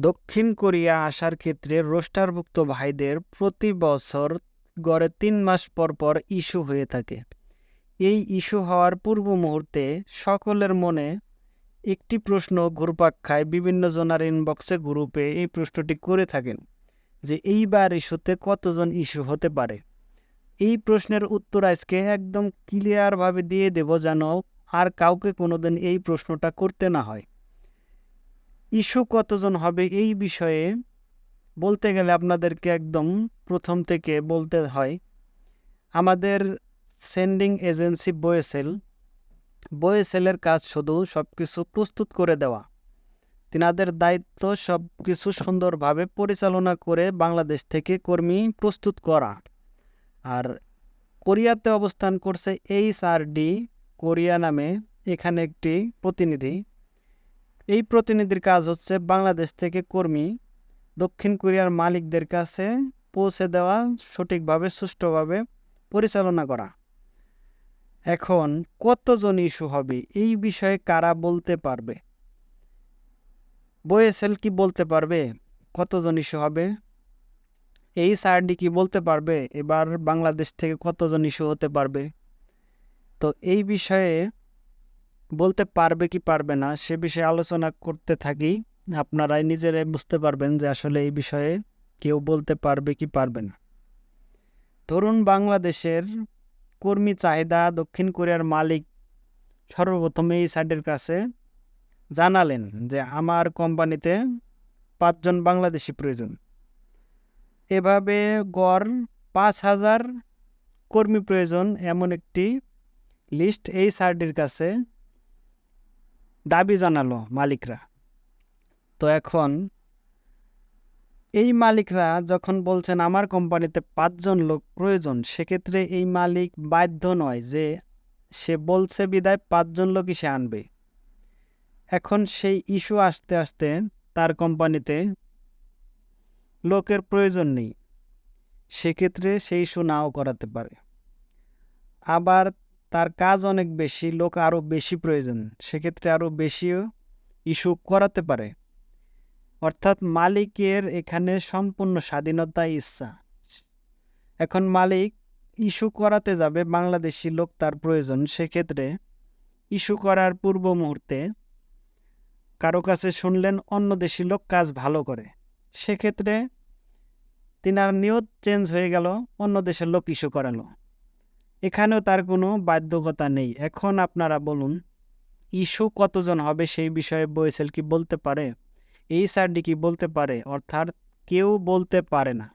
দক্ষিণ কোরিয়া আসার ক্ষেত্রে রোস্টারভুক্ত ভাইদের প্রতি বছর গড়ে তিন মাস পর পর ইস্যু হয়ে থাকে। এই ইস্যু হওয়ার পূর্ব মুহূর্তে সকলের মনে একটি প্রশ্ন ঘুরপাক খায় বিভিন্ন জনার ইনবক্সে গ্রুপে এই প্রশ্নটি করে থাকেন যে এইবার ইস্যুতে কতজন ইস্যু হতে পারে? এই প্রশ্নের উত্তর আজকে একদম ক্লিয়ারভাবে দিয়ে দেব যেন আর কাউকে কোনোদিন এই প্রশ্নটা করতে না হয়। ইস্যু কতজন হবে এই বিষয়ে বলতে গেলে আপনাদেরকে একদম প্রথম থেকে বলতে হয়। আমাদের সেন্ডিং এজেন্সি বয়েসেল বয়েসেলের কাজ শুধু সব কিছু প্রস্তুত করে দেওয়া। তিনাদের দায়িত্ব সব কিছু সুন্দরভাবে পরিচালনা করে বাংলাদেশ থেকে কর্মী প্রস্তুত করা। আর কোরিয়াতে অবস্থান করছে এইচ আর ডি কোরিয়া নামে এখানে একটি প্রতিনিধি। এই প্রতিনিধির কাজ হচ্ছে বাংলাদেশ থেকে কর্মী দক্ষিণ কোরিয়ার মালিকদের কাছে পৌঁছে দেওয়া সঠিকভাবে, সুষ্ঠুভাবে পরিচালনা করা। এখন কতজন ইস্যু হবে, এই বিষয়ে কারা বলতে পারবে? বয়েসেল কি বলতে পারবে? কতজন ইস্যু হবে? এই সারডি কি বলতে পারবে? এবার বাংলাদেশ থেকে কতজন ইস্যু হতে পারবে? তো এই বিষয়ে বলতে পারবে কি পারবে না, সে বিষয়ে আলোচনা করতে থাকি। আপনারাই নিজেরাই বুঝতে পারবেন যে আসলে এই বিষয়ে কেউ বলতে পারবে কি পারবে না। ধরুন বাংলাদেশের কর্মী চাহিদা দক্ষিণ কোরিয়ার মালিক সর্বপ্রথম এই সাইডের কাছে জানালেন যে আমার কোম্পানিতে পাঁচজন বাংলাদেশি প্রয়োজন। এভাবে গড় পাঁচ হাজার কর্মী প্রয়োজন এমন একটি লিস্ট এই সাইডের কাছে দাবি জানালো মালিকরা। তো এখন এই মালিকরা যখন বলছেন, আমার কোম্পানিতে পাঁচজন লোক প্রয়োজন সেক্ষেত্রে এই মালিক বাধ্য নয় যে সে বলছে বিদায়, পাঁচজন লোকই সে আনবে। এখন সেই ইস্যু আসতে আসতে তার কোম্পানিতে লোকের প্রয়োজন নেই। সেক্ষেত্রে সেই ইস্যু নাও করাতে পারে। আবার তার কাজ অনেক বেশি, লোক আরও বেশি প্রয়োজন। সেক্ষেত্রে আরও বেশিও ইস্যু করাতে পারে। অর্থাৎ মালিকের এখানে সম্পূর্ণ স্বাধীনতা ইচ্ছা। এখন মালিক ইস্যু করাতে যাবে, বাংলাদেশি লোক তার প্রয়োজন। সেক্ষেত্রে ইস্যু করার পূর্ব মুহূর্তে কারও কাছে শুনলেন অন্য দেশি লোক কাজ ভালো করে। সেক্ষেত্রে তিনার নিয়ত চেঞ্জ হয়ে গেল, অন্য দেশের লোক ইস্যু করালো। এখানেও তার কোনো বাধ্যকতা নেই। এখন আপনারা বলুন ইস্যু কতজন হবে সেই বিষয়ে বয়েসেল কি বলতে পারে? এই সারডি কি বলতে পারে? অর্থাৎ কেউ বলতে পারে না।